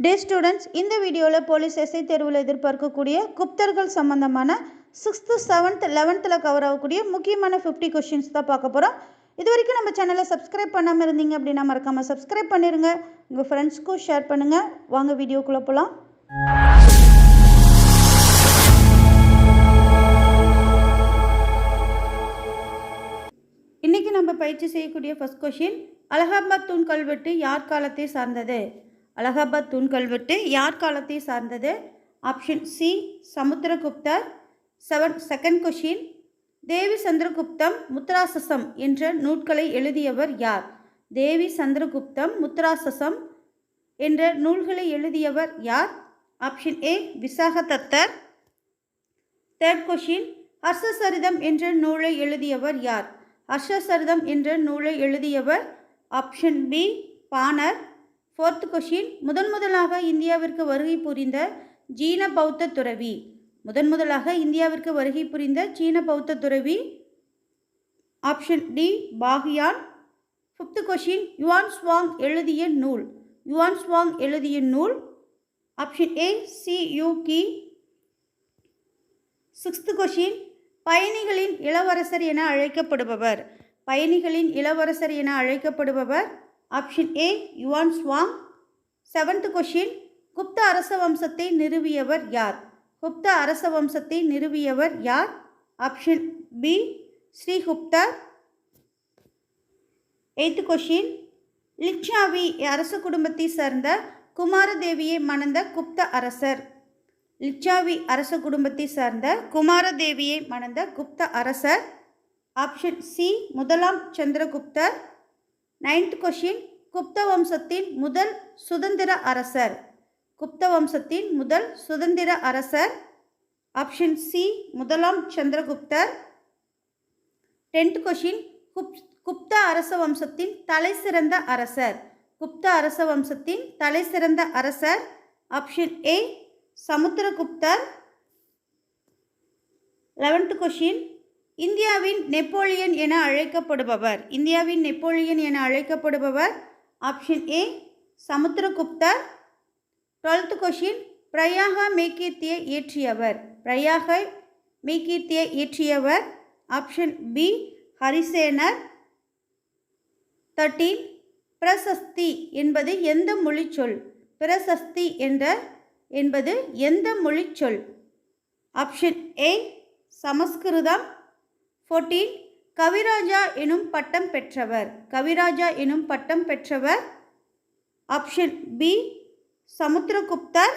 டே students இந்த வீடியோவில் police SI தேர்வில் எதிர்பார்க்கக்கூடிய குப்தர்கள் சம்பந்தமான சிக்ஸ்த்து செவன்த் லெவன்த்தில் கவர் ஆகக்கூடிய முக்கியமான ஃபிஃப்டி கொஷின்ஸ் தான் பார்க்க போகிறோம் இது வரைக்கும் நம்ம சேனலை சப்ஸ்கிரைப் பண்ணாமல் இருந்தீங்க அப்படின்னா மறக்காமல் சப்ஸ்கிரைப் பண்ணிடுங்க உங்கள் ஃப்ரெண்ட்ஸ்க்கும் ஷேர் பண்ணுங்கள் வாங்க வீடியோக்குள்ளே போகலாம் இன்றைக்கி நம்ம பயிற்சி செய்யக்கூடிய ஃபர்ஸ்ட் கொஷின் அலகாபாத் தூண் கல்வெட்டு யார் காலத்தை சார்ந்தது? அலகாபாத் தூண் கல்வெட்டு யார் காலத்தை சார்ந்தது? Option C சமுத்திரகுப்தர். Seven second question Devi Chandraguptam முத்ராசசம் என்ற நூட்களை எழுதியவர் யார்? தேவி சந்திரகுப்தம் முத்ராசசம் என்ற நூல்களை எழுதியவர் யார்? ஆப்ஷன் ஏ விசாகதத்தர். தேர்ட் கொஷின் ஹர்ஷசரிதம் என்ற நூலை எழுதியவர் யார்? ஹர்ஷசரிதம் என்ற நூலை எழுதியவர் option B Banar fourth question முதன் முதலாக இந்தியாவிற்கு வருகை புரிந்த ஜீன பௌத்த துறவி. முதன் முதலாக இந்தியாவிற்கு வருகை புரிந்த சீன பௌத்த துறவி. Option D Fahien fifth question Yuan Chwang எழுதிய நூல். யுவான் ஸ்வாங் எழுதிய நூல். Option A Si Yu Ki sixth question பயணிகளின் இளவரசர் என அழைக்கப்படுபவர். பயணிகளின் இளவரசர் என அழைக்கப்படுபவர் option A Yuan Chwang seventh question Gupta அரச வம்சத்தை நிறுவியவர் யார்? குப்த அரச வம்சத்தை நிறுவியவர் யார்? ஆப்ஷன் பி ஸ்ரீகுப்தர். எய்த் கொஷின் லிச்சாவி அரச குடும்பத்தை சேர்ந்த குமாரதேவியை மணந்த குப்த அரசர். லிச்சாவி அரச குடும்பத்தை சார்ந்த குமாரதேவியை மணந்த குப்த அரசர். ஆப்ஷன் சி முதலாம் சந்திரகுப்தர். நைன்த் கொஷின் குப்த வம்சத்தின் முதல் சுதந்திர அரசர். குப்த வம்சத்தின் முதல் சுதந்திர அரசர். ஆப்ஷன் சி முதலாம் சந்திரகுப்தர். டென்த் கொஷின் குப் குப்த அரச வம்சத்தின் தலை சிறந்த அரசர். குப்த அரச வம்சத்தின் தலை சிறந்த அரசர். ஆப்ஷன் ஏ சமுத்திரகுப்தர். லெவன்த் கொஷின் இந்தியாவின் நெப்போலியன் என அழைக்கப்படுபவர். இந்தியாவின் நெப்போலியன் என அழைக்கப்படுபவர் ஆப்ஷன் ஏ சமுத்திரகுப்தர். டுவெல்த் கொஷின் பிரயாக மேக்கீர்த்தியை இயற்றியவர். பிரயாக மேக்கீர்த்தியை இயற்றியவர். ஆப்ஷன் பி ஹரிசேனர். தர்டீன் பிரசஸ்தி என்பது எந்த மொழிச்சொல்? பிரசஸ்தி என்ற என்பது எந்த மொழிச்சொல்? ஆப்ஷன் ஏ சமஸ்கிருதம். ஃபோர்டீன் கவிராஜா எனும் பட்டம் பெற்றவர் கவிராஜா எனும் பட்டம் பெற்றவர் option B Samudraguptar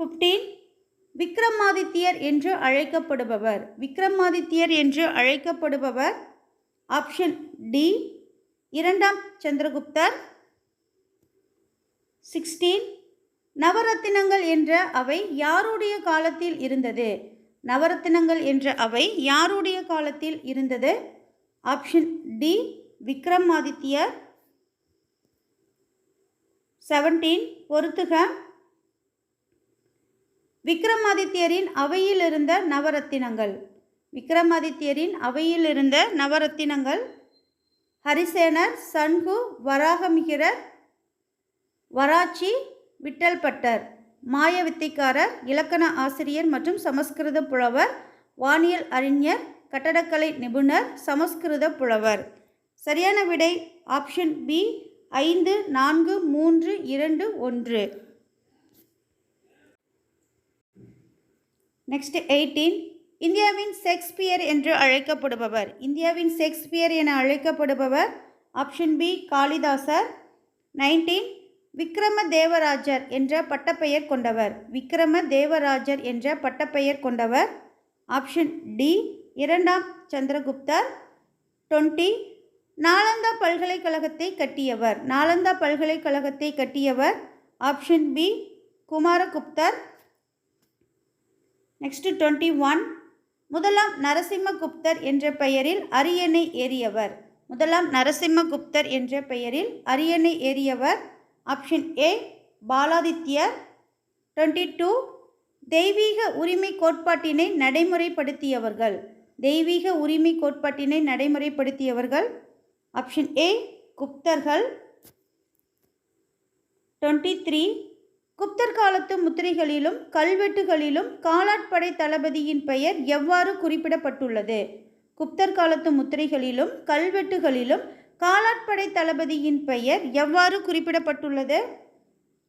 fifteen Vikramadityar என்று அழைக்கப்படுபவர் விக்ரமாதித்யர் என்று அழைக்கப்படுபவர் ஆப்ஷன் டி இரண்டாம் சந்திரகுப்தர் சிக்ஸ்டீன் நவரத்தினங்கள் என்ற அவை யாருடைய காலத்தில் இருந்தது நவரத்தினங்கள் என்ற அவை யாருடைய காலத்தில் இருந்தது? ஆப்ஷன் டி விக்ரமாதித்யர் செவன்டீன் பொறுத்துக. விக்ரமாதித்யரின் அவையில் இருந்த நவரத்தினங்கள். விக்ரமாதித்யரின் அவையில் இருந்த நவரத்தினங்கள் ஹரிசேனர் சன்கு வராகமிகிரர் வராச்சி விட்டல்பட்டர். மாயவித்தைக்காரர் இலக்கண ஆசிரியர் மற்றும் சமஸ்கிருத புலவர் வானியல் அறிஞர் கட்டடக்கலை நிபுணர் சமஸ்கிருத புலவர். சரியான விடை ஆப்ஷன் பி ஐந்து நான்கு மூன்று இரண்டு ஒன்று. நெக்ஸ்ட் எயிட்டீன் இந்தியாவின் ஷேக்ஸ்பியர் என்று அழைக்கப்படுபவர். இந்தியாவின் ஷேக்ஸ்பியர் என அழைக்கப்படுபவர் option B Kalidasa. Nineteen Vikrama Devarajar என்ற பட்டப்பெயர் கொண்டவர். விக்ரம தேவராஜர் என்ற பட்டப்பெயர் கொண்டவர். ஆப்ஷன் டி இரண்டாம் சந்திரகுப்தர். டொண்ட்டி நாலந்தா பல்கலைக்கழகத்தை கட்டியவர். நாலந்தா பல்கலைக்கழகத்தை கட்டியவர். Option B குமாரகுப்தர். Next twenty one முதலாம் நரசிம்மகுப்தர் என்ற பெயரில் அரியணை ஏறியவர். முதலாம் நரசிம்மகுப்தர் என்ற பெயரில் அரியணை ஏறியவர். ஆப்ஷன் ஏ பாலாதித்யர் டுவெண்ட்டி டூ தெய்வீக உரிமை கோட்பாட்டினை நடைமுறைப்படுத்தியவர்கள். தெய்வீக உரிமை கோட்பாட்டினை நடைமுறைப்படுத்தியவர்கள். ஆப்ஷன் ஏ குப்தர்கள். டுவெண்ட்டி த்ரீ குப்தர் காலத்து முத்திரைகளிலும் கல்வெட்டுகளிலும் காலாட்படை தளபதியின் பெயர் எவ்வாறு குறிப்பிடப்பட்டுள்ளது? குப்தர் காலத்து முத்திரைகளிலும் கல்வெட்டுகளிலும் காலாட்படை தளபதியின் பெயர் எவ்வாறு குறிப்பிடப்பட்டுள்ளது?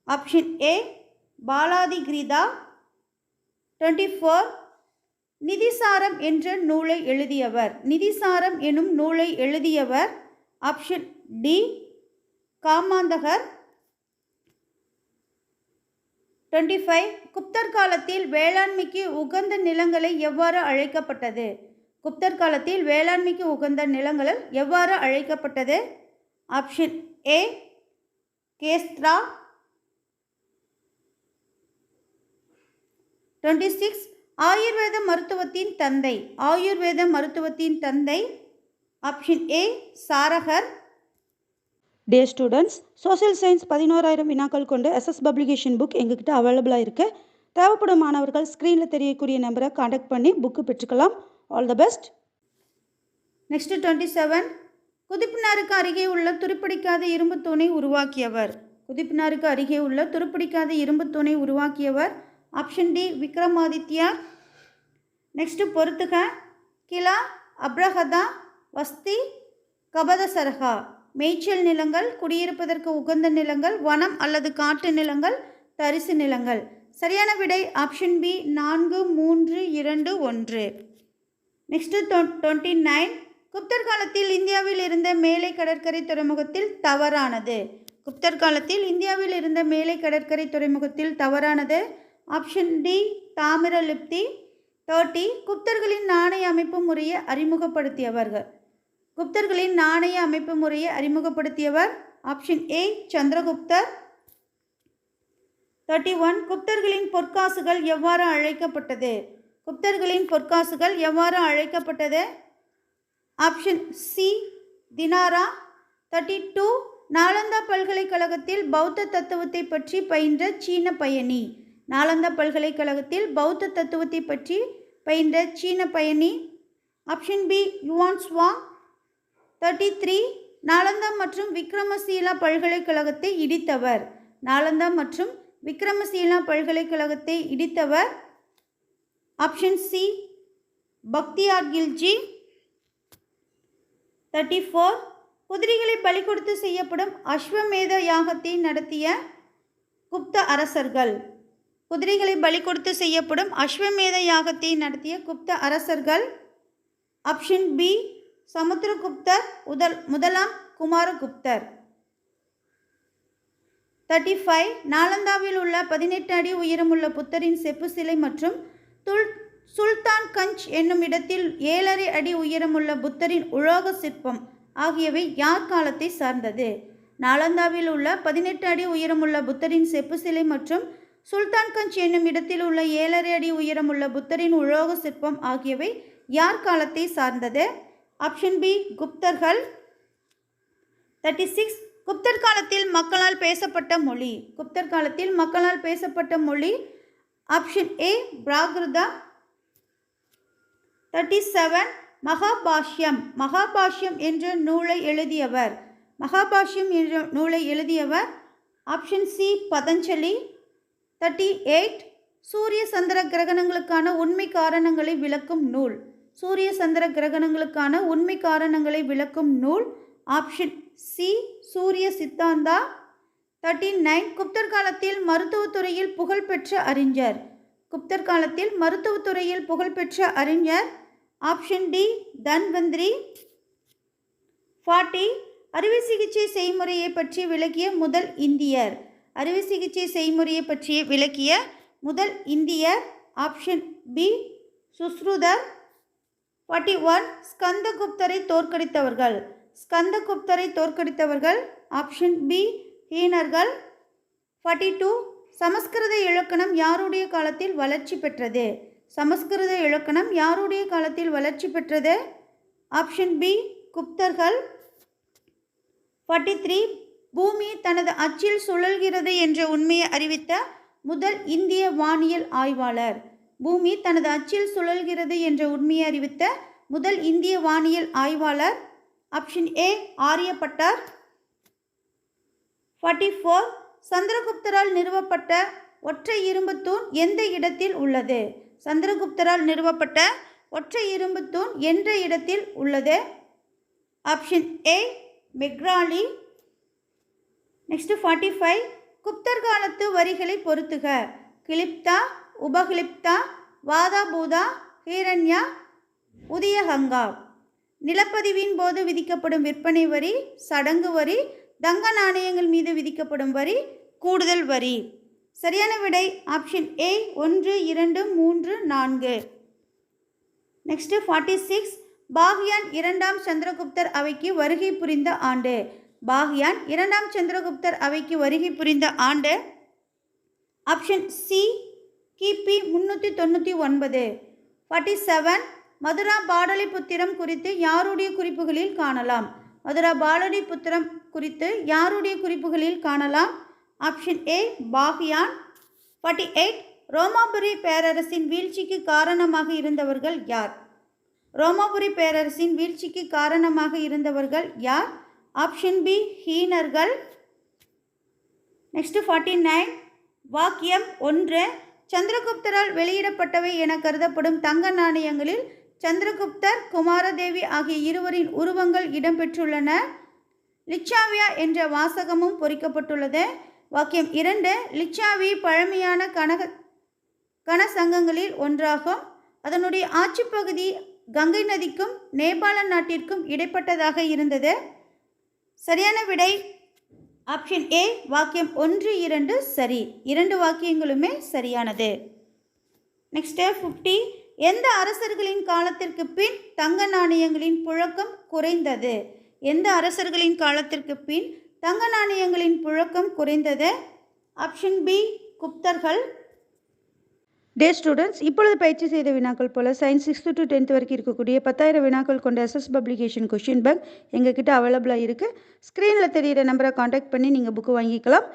Option A Baladhikrita. Twenty four Nitisara என்ற நூலை எழுதியவர். நிதிசாரம் எனும் நூலை எழுதியவர். Option D காமாந்தகர். டுவெண்ட்டி ஃபைவ் குப்தர் காலத்தில் வேளாண்மைக்கு உகந்த நிலங்களை எவ்வாறு அழைக்கப்பட்டது? குப்தர் காலத்தில் வேளாண்மைக்கு உகந்த நிலங்கள் எவ்வாறு அழைக்கப்பட்டது? Option A Kshetra. Twenty six ஆயுர்வேத மருத்துவத்தின் தந்தை. ஆயுர்வேத மருத்துவத்தின் தந்தை. Option A சாரகர். Day students social science பதினோராயிரம் வினாக்கள் கொண்டு எஸ்எஸ் பப்ளிகேஷன் புக் எங்ககிட்ட அவைலபிளாக இருக்குது தேவைப்படும் மாணவர்கள் ஸ்க்ரீனில் தெரியக்கூடிய நம்பரை காண்டாக்ட் பண்ணி book பெற்றுக்கலாம். All the best next twenty seven குதிப்பினாருக்கு அருகே உள்ள துருப்பிடிக்காத இரும்பு தூணை உருவாக்கியவர். குதிப்பினாருக்கு அருகே உள்ள துருப்பிடிக்காத இரும்பு தூணை உருவாக்கியவர். Option D Vikramaditya. நெக்ஸ்ட்டு பொறுத்துக. கிலா அப்ரஹதா வஸ்தி கபதசரகா. மேய்ச்சல் நிலங்கள் குடியிருப்பதற்கு உகந்த நிலங்கள் வனம் அல்லது காட்டு நிலங்கள் தரிசு நிலங்கள். சரியான விடை ஆப்ஷன் பி நான்கு மூன்று இரண்டு ஒன்று. Next twenty nine. குப்தர் காலத்தில் இந்தியாவில் இருந்த மேலை கடற்கரை துறைமுகத்தில் தவறானது. குப்தர் காலத்தில் இந்தியாவில் இருந்த மேலை கடற்கரை துறைமுகத்தில் தவறானது. Option D Tamralipti. தேர்ட்டி. குப்தர்களின் நாணய அமைப்பு முறையை அறிமுகப்படுத்தியவர்கள். குப்தர்களின் நாணய அமைப்பு முறையை அறிமுகப்படுத்தியவர் ஆப்ஷன் ஏ சந்திரகுப்தர். Thirty one. குப்தர்களின் பொற்காசுகள் எவ்வாறு அழைக்கப்பட்டது? குப்தர்களின் பொற்காசுகள் எவ்வாறு அழைக்கப்பட்டது? Option C Dinara. Thirty two Nalanda பல்கலைக்கழகத்தில் பௌத்த தத்துவத்தை பற்றி பயின்ற சீன பயணி. நாலந்தா பல்கலைக்கழகத்தில் பௌத்த தத்துவத்தை பற்றி பயின்ற சீன பயணி. Option B Yuan Chwang thirty three Nalanda மற்றும் விக்ரமசீலா பல்கலைக்கழகத்தை இடித்தவர். நாலந்தா மற்றும் விக்ரமசீலா பல்கலைக்கழகத்தை இடித்தவர் option C Bakhtiyar Khilji thirty four குதிரைகளை பலி கொடுத்து செய்யப்படும் அஸ்வமேத யாகத்தை நடத்திய குப்த அரசர்கள். குதிரைகளை பலி கொடுத்து செய்யப்படும் அஸ்வமேத யாகத்தை நடத்திய குப்த அரசர்கள். ஆப்ஷன் பி சமுத்திரகுப்தர் முதல் முதலாம் குமாரகுப்தர். தேர்ட்டி ஃபைவ் நாலந்தாவில் உள்ள பதினெட்டு அடி உயரமுள்ள புத்தரின் செப்பு சிலை மற்றும் துல் சுல்தான் கஞ்ச் என்னும் இடத்தில் ஏழரை அடி உயரமுள்ள புத்தரின் உலோக சிற்பம் ஆகியவை யார் காலத்தை சார்ந்தது? நாலந்தாவில் உள்ள பதினெட்டு அடி உயரமுள்ள புத்தரின் செப்பு சிலை மற்றும் சுல்தான் கஞ்ச் என்னும் இடத்தில் உள்ள ஏழரை அடி உயரமுள்ள புத்தரின் உலோக சிற்பம் ஆகியவை யார் காலத்தை சார்ந்தது? ஆப்ஷன் பி குப்தர்கள். தேர்ட்டி சிக்ஸ் குப்தர் காலத்தில் மக்களால் பேசப்பட்ட மொழி. குப்தர் காலத்தில் மக்களால் பேசப்பட்ட மொழி option A Prakrit thirty seven Mahabhashyam Mahabhashyam என்ற நூலை எழுதியவர். மகாபாஷ்யம் என்ற நூலை எழுதியவர். Option C Patanjali thirty eight சூரிய சந்திர கிரகணங்களுக்கான உண்மை காரணங்களை விளக்கும் நூல். சூரிய சந்திர கிரகணங்களுக்கான உண்மை காரணங்களை விளக்கும் நூல். ஆப்ஷன் சி சூரிய சித்தாந்தா. தேர்ட்டி நைன் குப்தர் காலத்தில் மருத்துவத்துறையில் புகழ்பெற்ற அறிஞர். குப்தர் காலத்தில் மருத்துவத்துறையில் புகழ்பெற்ற அறிஞர். Option D Dhanvantari. ஃபார்ட்டி அறுவை சிகிச்சை செய்முறையை பற்றி விளக்கிய முதல் இந்தியர். அறுவை சிகிச்சை செய்முறையை பற்றி விளக்கிய முதல் இந்தியர். Option B சுஸ்ருதர். ஃபார்ட்டி ஒன் ஸ்கந்தகுப்தரை தோற்கடித்தவர்கள். ஸ்கந்தகுப்தரை தோற்கடித்தவர்கள். ஆப்ஷன் பி ஹீனர்கள் ஃபார்ட்டி டூ சமஸ்கிருத இலக்கணம் யாருடைய காலத்தில் வளர்ச்சி பெற்றது? சமஸ்கிருத இலக்கணம் யாருடைய காலத்தில் வளர்ச்சி பெற்றது? ஆப்ஷன் பி குப்தர்கள் ஃபார்ட்டி த்ரீ பூமி தனது அச்சில் சுழல்கிறது என்ற உண்மையை அறிவித்த முதல் இந்திய வானியல் ஆய்வாளர். பூமி தனது அச்சில் சுழல்கிறது என்ற உண்மையை அறிவித்த முதல் இந்திய வானியல் ஆய்வாளர். ஆப்ஷன் ஏ ஆரியப்பட்டார். ஃபார்ட்டி ஃபோர் சந்திரகுப்தரால் நிறுவப்பட்ட ஒற்றை இரும்பு தூண் எந்த இடத்தில் உள்ளது? சந்திரகுப்தரால் நிறுவப்பட்ட ஒற்றை இரும்பு தூண் என்ற இடத்தில் உள்ளது? Option A Mehrauli. Next forty five குப்தர் காலத்து வரிகளை பொருத்துக கிளிப்தா உபகிளிப்தா வாதாபூதா ஹீரண்யா உதயஹங்கா நிலப்பதிவின் போது விதிக்கப்படும் விற்பனை வரி சடங்கு வரி தங்க நாணயங்கள் மீது விதிக்கப்படும் வரி கூடுதல் வரி. சரியான விடை ஆப்ஷன் ஏ ஒன்று இரண்டு மூன்று நான்கு. நெக்ஸ்ட் ஃபார்ட்டி சிக்ஸ் பாக்யான் இரண்டாம் சந்திரகுப்தர் அவைக்கு வருகை புரிந்த ஆண்டு. பாக்யான் இரண்டாம் சந்திரகுப்தர் அவைக்கு வருகை புரிந்த ஆண்டு. ஆப்ஷன் சி கிபி முன்னூற்றி தொண்ணூற்றி ஒன்பது. ஃபார்ட்டி செவன் மதுரா பாடலிபுத்திரம் குறித்து யாருடைய குறிப்புகளில் காணலாம்? மதுரா பாடலிபுத்திரம் குறித்து யாருடைய குறிப்புகளில் காணலாம்? Option A Fahien. Forty eight ரோமாபுரி பேரரசின் வீழ்ச்சிக்கு காரணமாக இருந்தவர்கள் யார்? ரோமாபுரி பேரரசின் வீழ்ச்சிக்கு காரணமாக இருந்தவர்கள் யார்? ஆப்ஷன் பி ஹீனர்கள். நெக்ஸ்ட் ஃபார்ட்டி நைன் வாக்கியம் ஒன்று. சந்திரகுப்தரால் வெளியிடப்பட்டவை என கருதப்படும் தங்க நாணயங்களில் சந்திரகுப்தர் குமாரதேவி ஆகிய இருவரின் உருவங்கள் இடம்பெற்றுள்ளன. லிச்சாவியா என்ற வாசகமும் பொறிக்கப்பட்டுள்ளது. வாக்கியம் இரண்டு லிச்சாவி பழமையான கனக சங்கங்களில் ஒன்றாகும். அதனுடைய ஆட்சிப் பகுதி கங்கை நதிக்கும் நேபாள நாட்டிற்கும் இடைப்பட்டதாக இருந்தது. சரியான விடை ஆப்ஷன் ஏ வாக்கியம் ஒன்று இரண்டு சரி. இரண்டு வாக்கியங்களுமே சரியானது. நெக்ஸ்ட்டு ஃபிஃப்டி எந்த அரசர்களின் காலத்திற்கு பின் தங்க நாணயங்களின் புழக்கம் குறைந்தது? எந்த அரசர்களின் காலத்திற்கு பின் தங்க நாணயங்களின் புழக்கம் குறைந்தது? ஆப்ஷன் பி குப்தர்கள். டே ஸ்டூடெண்ட்ஸ் இப்பொழுது பயிற்சி செய்த வினாக்கள் போல் சயின்ஸ் சிக்ஸ்த்து டு டென்த் வரைக்கும் இருக்கக்கூடிய பத்தாயிரம் வினாக்கள் கொண்ட எஸ்எஸ் பப்ளிகேஷன் கொஷின் பேங்க் எங்ககிட்ட அவைலபிளாக இருக்குது ஸ்க்ரீனில் தெரிகிற நம்பரை காண்டாக்ட் பண்ணி நீங்கள் புக்கு வாங்கிக்கலாம்.